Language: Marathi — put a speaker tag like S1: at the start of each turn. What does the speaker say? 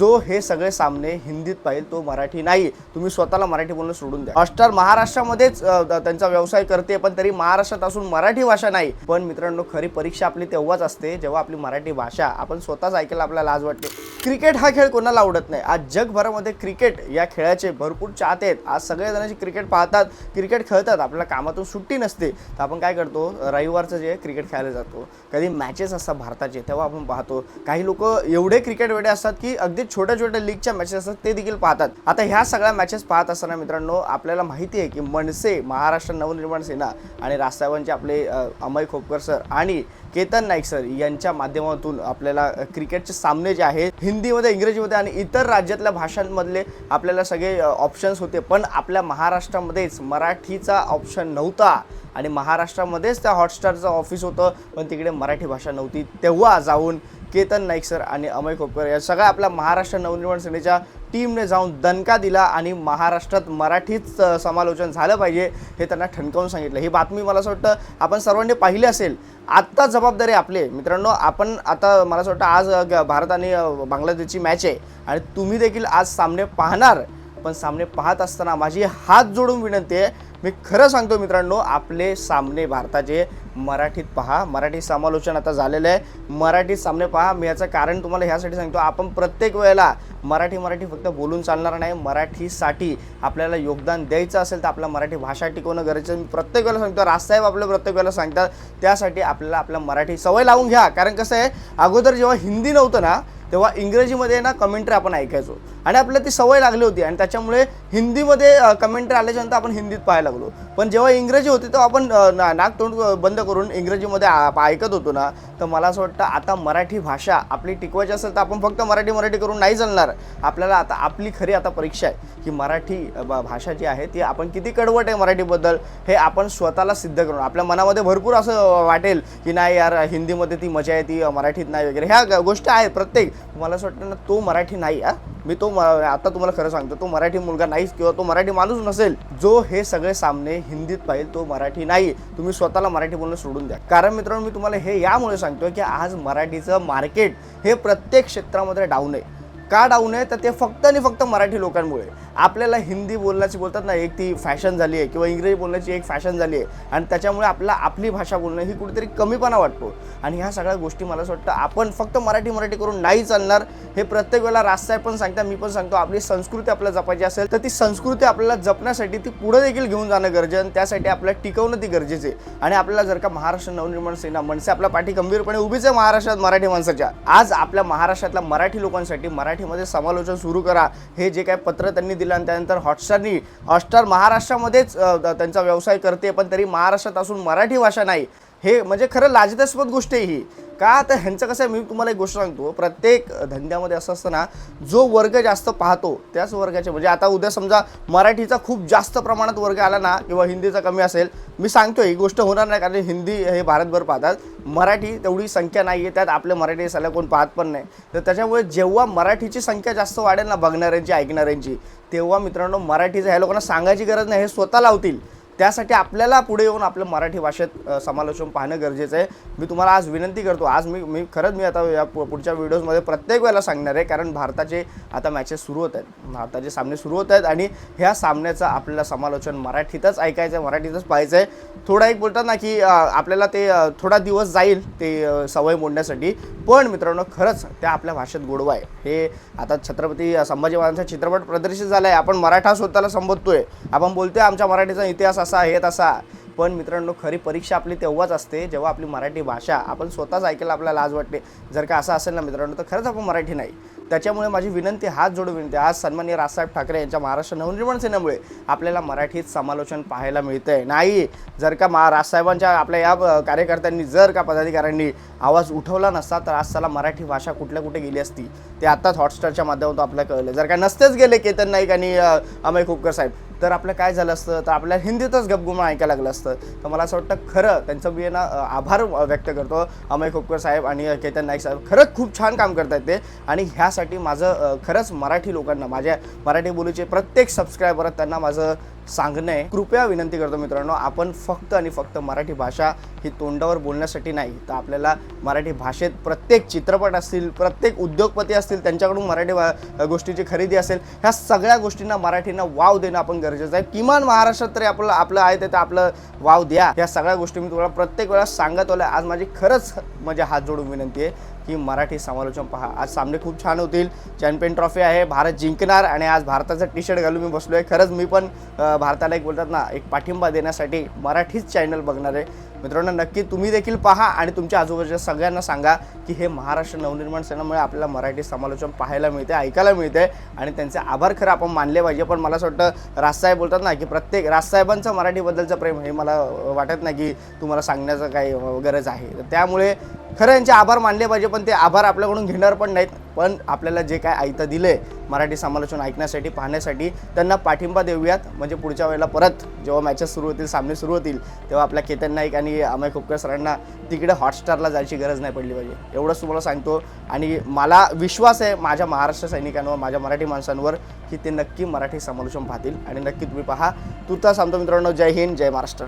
S1: जो हे सगळे सामने हिंदीत पाहिजे तो मराठी नाही. तुम्ही स्वतःला मराठी बोलणं सोडून द्या. हॉटस्टार महाराष्ट्रामध्येच त्यांचा व्यवसाय करते पण तरी महाराष्ट्रात असून मराठी भाषा नाही. पण मित्रांनो खरी परीक्षा आपली तेव्हाच असते जेव्हा आपली मराठी भाषा. आपण स्वतःच ऐकायला आपल्याला लाज वाटते. क्रिकेट हा खेळ कोणाला आवडत नाही? आज जगभरामध्ये क्रिकेट या खेळाचे भरपूर चाहते आहेत. आज सगळे जणांचे क्रिकेट पाहतात. क्रिकेट खेळतात. आपल्या कामातून सुट्टी नसते. तर आपण काय करतो? रविवारचं जे क्रिकेट खेळायला जातो. कधी मॅचेस असतात भारताचे तेव्हा आपण पाहतो. काही लोक एवढे क्रिकेट वेडे असतात की अगदी छोट्या छोट्या लीगच्या मॅचेस असतात ते देखील पाहतात. आता ह्या सगळ्या मॅचेस पाहत असताना मित्रांनो आपल्याला माहिती आहे की मनसे महाराष्ट्र नवनिर्माण सेना आणि राजसाहेबांचे आपले अमय खोपकर सर आणि केतन नाईक सर यांच्या माध्यमातून आपल्याला क्रिकेटचे सामने जे आहेत हिंदीमध्ये इंग्रजीमध्ये आणि इतर राज्यातल्या भाषांमधले आपल्याला सगळे ऑप्शन्स होते. पण आपल्या महाराष्ट्रामध्येच मराठीचा ऑप्शन नव्हता आणि महाराष्ट्रामध्येच त्या हॉटस्टारचं ऑफिस होतं. पण तिकडे मराठी भाषा नव्हती. तेव्हा जाऊन केतन नाईक सर आणि अमय खोपकर या सगळ्या आपल्या महाराष्ट्र नवनिर्माण सेनेच्या टीमने जाऊन दणका दिला आणि महाराष्ट्रात मराठीच समालोचन झालं पाहिजे हे त्यांना ठणकावून सांगितलं. ही बातमी मला असं वाटतं आपण सर्वांनी पाहिली असेल. आत्ता जबाबदारी आपले मित्रांनो आपण आता मला असं वाटतं आज ग- भारत आणि बांगलादेशची मॅच आहे आणि तुम्ही देखील आज सामने पाहणार. पण सामने पाहत असताना माझी हात जोडून विनंती आहे. मी खरं सांगतो मित्रांनो आपले सामने भारताचे मराठीत पहा. मराठी समालोचन आता झालेलं आहे. मराठीत सामने पहा. मी याचं कारण तुम्हाला ह्यासाठी सांगतो. आपण प्रत्येक वेळेला मराठी मराठी फक्त बोलून चालणार नाही. मराठीसाठी आपल्याला योगदान द्यायचं असेल तर आपल्या मराठी भाषा टिकवणं गरजेचं मी प्रत्येक वेळेला सांगतो. राजसाहेब आपल्या प्रत्येक वेळेला सांगतात. त्यासाठी आपल्याला आपल्या मराठी सवय लावून घ्या. कारण कसं आहे अगोदर जेव्हा हिंदी नव्हतं ना तेव्हा इंग्रजीमध्ये ना कमेंट्री आपण ऐकायचो. आणि आपल्याला ती सवय लागली होती. आणि त्याच्यामुळे हिंदीमध्ये कमेंट्री आल्याच्यानंतर आपण हिंदीत पाहायला लागलो. पण जेव्हा इंग्रजी होती तेव्हा आपण ना- नाक तोंड बंद करून इंग्रजीमध्ये ऐकत होतो ना तर मला असं वाटतं आता मराठी भाषा आपली टिकवायची असेल तर आपण फक्त मराठी मराठी करून नाही चालणार. आपल्याला आता आपली खरी आता परीक्षा आहे की मराठी भाषा जी आहे ती आपण किती कडवट आहे मराठीबद्दल हे आपण स्वतःला सिद्ध करून आपल्या मनामध्ये भरपूर असं वाटेल की नाही यार हिंदीमध्ये ती मजा आहे ती मराठीत नाही वगैरे. ह्या गोष्टी आहेत प्रत्येक. मला असं वाटतं ना तो मराठी नाही हा. मी तो आता तुम्हाला खरं सांगतो तो मराठी मुलगा नाहीच किंवा तो मराठी माणूस नसेल जो हे सगळे सामने हिंदीत पाहिजे तो मराठी नाही. तुम्ही स्वतःला मराठी बोलणं सोडून द्या. कारण मित्रांनो मी तुम्हाला हे यामुळे सांगतो की आज मराठीचं मार्केट हे प्रत्येक क्षेत्रामध्ये डाऊन आहे. का डाऊन आहे? तर ते फक्त आणि फक्त मराठी लोकांमुळे. आपल्याला हिंदी बोलण्याची बोलतात ना एक ती फॅशन झाली आहे किंवा इंग्रजी बोलण्याची एक फॅशन झाली आहे. आणि त्याच्यामुळे आपला आपली भाषा बोलणं ही कुठेतरी कमीपणा वाटतो. आणि ह्या सगळ्या गोष्टी मला असं वाटतं आपण फक्त मराठी मराठी करून नाही चालणार. हे प्रत्येक वेळेला राजसाहेब पण सांगता मी पण सांगतो आपली संस्कृती आपल्याला जपायची असेल तर ती संस्कृती आपल्याला जपण्यासाठी ती पुढे देखील घेऊन जाणं गरजेचं आणि त्यासाठी आपल्याला टिकवणं ती गरजेचं आहे. आणि आपल्याला जर का महाराष्ट्र नवनिर्माण सेना मनसे आपल्या पाठी गंभीरपणे उभीच आहे महाराष्ट्रात मराठी माणसाच्या. आज आपल्या महाराष्ट्रातल्या मराठी लोकांसाठी मराठी मराठीमध्ये समालोचन सुरू करा. हे जे काय पत्र त्यांनी दिलं आणि त्यानंतर हॉटस्टारनी हॉटस्टार महाराष्ट्रामध्येच त्यांचा व्यवसाय करते पण तरी महाराष्ट्रात असून मराठी भाषा नाही. हे म्हणजे खरं लाजदास्पद गोष्ट आहे ही. का तर ह्यांचं कसं आहे मी तुम्हाला एक गोष्ट सांगतो. प्रत्येक धंद्यामध्ये असं असतं ना जो वर्ग जास्त पाहतो त्याच वर्गाचे म्हणजे आता उद्या समजा मराठीचा खूप जास्त प्रमाणात वर्ग आला ना किंवा हिंदीचा कमी असेल मी सांगतो ही गोष्ट होणार नाही कारण हिंदी हे भारतभर पाहतात. मराठी तेवढी संख्या नाही आहे त्यात आपल्या मराठी साला कोण पाहत पण नाही. तर त्याच्यामुळे जेव्हा मराठीची संख्या जास्त वाढेल ना बघणाऱ्यांची ऐकणाऱ्यांची तेव्हा मित्रांनो मराठीचं ह्या लोकांना सांगायची गरज नाही हे स्वतः लावतील. त्यासाठी आपल्याला पुढे येऊन आपलं मराठी भाषेत समालोचन पाहणं गरजेचं आहे. मी तुम्हाला आज विनंती करतो आज मी मी खरंच मी आता या पु- पुढच्या व्हिडिओजमध्ये प्रत्येक वेळेला सांगणार आहे कारण भारताचे आता मॅचेस सुरू होत आहेत. भारताचे सामने सुरू होत आहेत आणि ह्या सामन्याचं आपल्याला समालोचन मराठीतच ऐकायचं आहे मराठीतच पाहायचं आहे. थोडा एक बोलतात ना की आपल्याला ते थोडा दिवस जाईल ते सवय मोडण्यासाठी. पण मित्रांनो खरंच त्या आपल्या भाषेत गोडवा आहे. हे आता छत्रपती संभाजी महाराजांचा चित्रपट प्रदर्शित झाला आहे आपण मराठा स्वतःला संबोधतोय. आपण बोलतोय आमच्या मराठीचा इतिहास असा हे तसा. पण मित्रांनो खरी परीक्षा आपली तेव्हाच असते जेव्हा आपली मराठी भाषा आपण स्वतःच ऐकायला आपल्याला लाज वाटते. जर का असं असेल ना मित्रांनो तर खरंच आपण मराठी नाही. त्याच्यामुळे माझी विनंती हात जोडून विनंती आज सन्मान्य राजसाहेब ठाकरे यांच्या महाराष्ट्र नवनिर्माण सेनेमुळे आपल्याला मराठीत समालोचन पाहायला मिळतंय. नाही जर का मा राजसाहेबांच्या आपल्या या कार्यकर्त्यांनी जर का पदाधिकाऱ्यांनी आवाज उठवला नसता तर आज त्याला मराठी भाषा कुठल्या कुठे गेली असती? ते आत्ताच हॉटस्टारच्या माध्यमातून आपल्याला कळलं. जर का नसतेच गेले केतन नाईक आणि अमय खोपकर साहेब तर आपलं काय झालं असतं? तर आपल्याला हिंदीतच गपगुमा ऐकायला लागलं असतं. तर मला असं वाटतं खरं त्यांचं मी ना आभार व्यक्त करतो. अमय खोपकर साहेब आणि केतन नाईक साहेब खरंच खूप छान काम करतात ते. आणि ह्यासाठी माझं खरंच मराठी लोकांना माझ्या मराठी बोलीचे प्रत्येक सबस्क्रायबर त्यांना माझं सांगणं. आहे कृपया विनंती करतो मित्रांनो आपण फक्त आणि फक्त मराठी भाषा ही तोंडावर बोलण्यासाठी नाही. तर आपल्याला मराठी भाषेत प्रत्येक चित्रपट असतील प्रत्येक उद्योगपती असतील त्यांच्याकडून मराठी भा- गोष्टीची खरेदी असेल ह्या सगळ्या गोष्टींना मराठीनं वाव देणं आपण गरजेचं आहे. किमान महाराष्ट्रात तरी आपलं आपलं आहे ते तर आपलं वाव द्या. या सगळ्या गोष्टी मी तुम्हाला प्रत्येक वेळा सांगत आलोय. आज माझी खरंच म्हणजे हात जोडून विनंती आहे की मराठी समालोचन पहा. आज सामने खूप छान होतील. चॅम्पियन ट्रॉफी आहे भारत जिंकणार आणि आज भारताचा टी शर्ट घालून मी बसलो आहे खरंच मी पण भारताला एक बोलतात ना एक पाठिंबा देण्यासाठी मराठीच चॅनल बघणार आहे मित्रांनो नक्की तुम्ही देखील पहा आणि तुमच्या आजूबाजूच्या सगळ्यांना सांगा की हे महाराष्ट्र नवनिर्माण सेनेमुळे आपल्याला मराठी समालोचन पाहायला मिळते ऐकायला मिळते आणि त्यांचे आभार खरं आपण मानले पाहिजे. पण मला असं वाटतं राजसाहेब बोलतात ना की प्रत्येक राजसाहेबांचं मराठीबद्दलचं प्रेम हे मला वाटत नाही की तुम्हाला सांगण्याचं काही गरज आहे. तर त्यामुळे खरं यांचे आभार मानले पाहिजे पण ते आभार आपल्याकडून घेणार पण नाहीत. पण आपल्याला जे काय ऐकतं दिले मराठी समालोचन ऐकण्यासाठी पाहण्यासाठी त्यांना पाठिंबा देऊयात. म्हणजे पुढच्या वेळेला परत जेव्हा मॅचेस सुरू होतील सामने सुरू होतील तेव्हा आपल्या केतन नाईक आणि अमय खोपकर सरांना तिकडे हॉटस्टारला जायची गरज नाही पडली पाहिजे. एवढंच तुम्हाला सांगतो. आणि मला विश्वास आहे माझ्या महाराष्ट्र सैनिकांवर माझ्या मराठी माणसांवर की ते नक्की मराठी समालोचन पाहतील. आणि नक्की तुम्ही पहा. तुर्ता सांगतो मित्रांनो जय हिंद जय महाराष्ट्र.